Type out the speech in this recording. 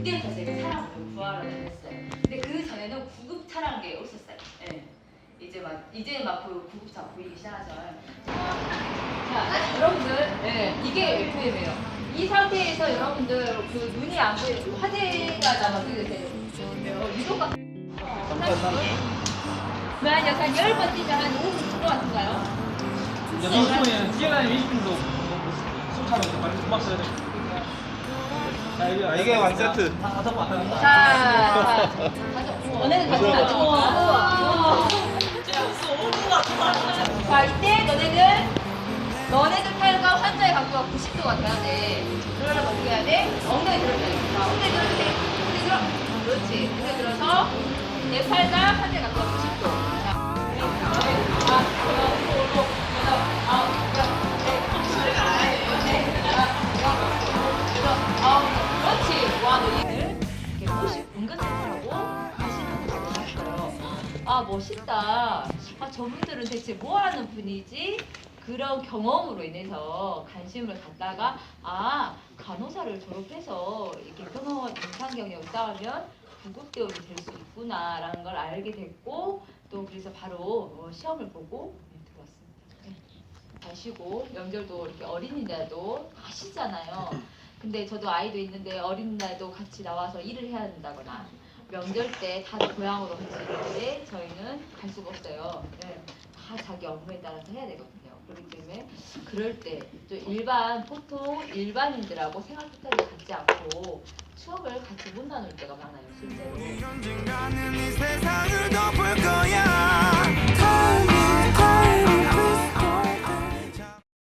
그때부터 제가 사랑으로 부활을 했어요. 근데 그 전에는 구급차라는 게 없었어요. 네. 이제 막 이제 막 구급차 보이기 시작하죠. 자 여러분들 네, 이게 FM이에요. 이 상태에서 여러분들 그 눈이 안 보이고 화재가 나면 되게 돼요. 유독가 만 약간 10번 뛰면 한 5분 줄것 같은가요? 야, 너는 뛰어다니면 20분도 못 차면 많이 도망쳐야 돼. 자, 이게, 아, 이게 완 세트. 다 다섯 번 하는 거야. 자, 너네는 같이 가죠. 자, 이때 너네는 너네들 팔과 환자의 각도가 90도가 돼야 돼. 그러려면 어떻게 해야 돼? 엉덩이 들어줘야 돼. 자, 엉덩이 들어주세요. 엉덩이 들어. 그렇지. 엉덩이 들어서 내 팔과 환자의 각도가 90도. 아 멋있다. 아 저분들은 대체 뭐 하는 분이지? 그런 경험으로 인해서 관심을 갖다가 아 간호사를 졸업해서 이렇게 평화원 임상 경력을 쌓으면 구급대원이 될 수 있구나라는 걸 알게 됐고 또 그래서 바로 어, 시험을 보고 네, 들어왔습니다. 네. 잘 쉬고 명절도 이렇게 어린이날도 하시잖아요. 근데 저도 아이도 있는데 어린이날도 같이 나와서 일을 해야 된다거나 명절 때 다들 고향으로 같이 있는데 저희는 갈 수가 없어요. 네. 다 자기 업무에 따라서 해야 되거든요. 그렇기 때문에 그럴 때 또 일반 보통 일반인들하고 생활 패턴이 같지 않고 추억을 같이 못 나눌 때가 많아요. 실제로.